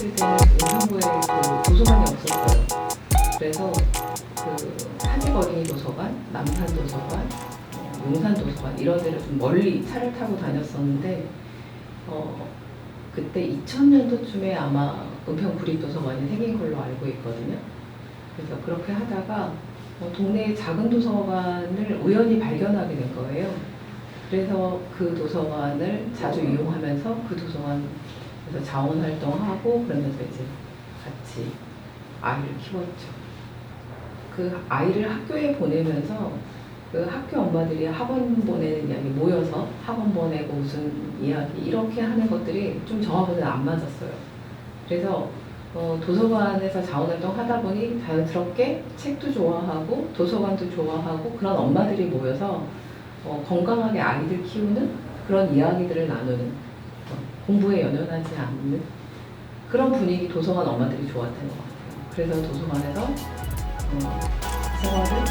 했을 때는 의정부에 그 도서관이 없었어요. 그래서 그 한국어린이 도서관, 남산 도서관, 용산 도서관 이런 데를 좀 멀리 차를 타고 다녔었는데 어, 그때 2000년도쯤에 아마 은평 구립도서관이 생긴 걸로 알고 있거든요. 그래서 그렇게 하다가 어, 동네의 작은 도서관을 우연히 발견하게 된 거예요. 그래서 그 도서관을 자주 이용하면서 그 도서관 에서 자원 활동하고 그러면서 이제 같이 아이를 키웠죠. 그 아이를 학교에 보내면서 그 학교 엄마들이 학원 보내는 이야기 모여서 학원 보내고 무슨 이야기 이렇게 하는 것들이 좀 저하고는 안 맞았어요. 그래서 어, 도서관에서 자원활동 하다 보니 자연스럽게 책도 좋아하고 도서관도 좋아하고 그런 엄마들이 모여서 어, 건강하게 아이들 키우는 그런 이야기들을 나누는 어, 공부에 연연하지 않는 그런 분위기 도서관 엄마들이 좋았던 것 같아요. 그래서 도서관에서 어, 생활을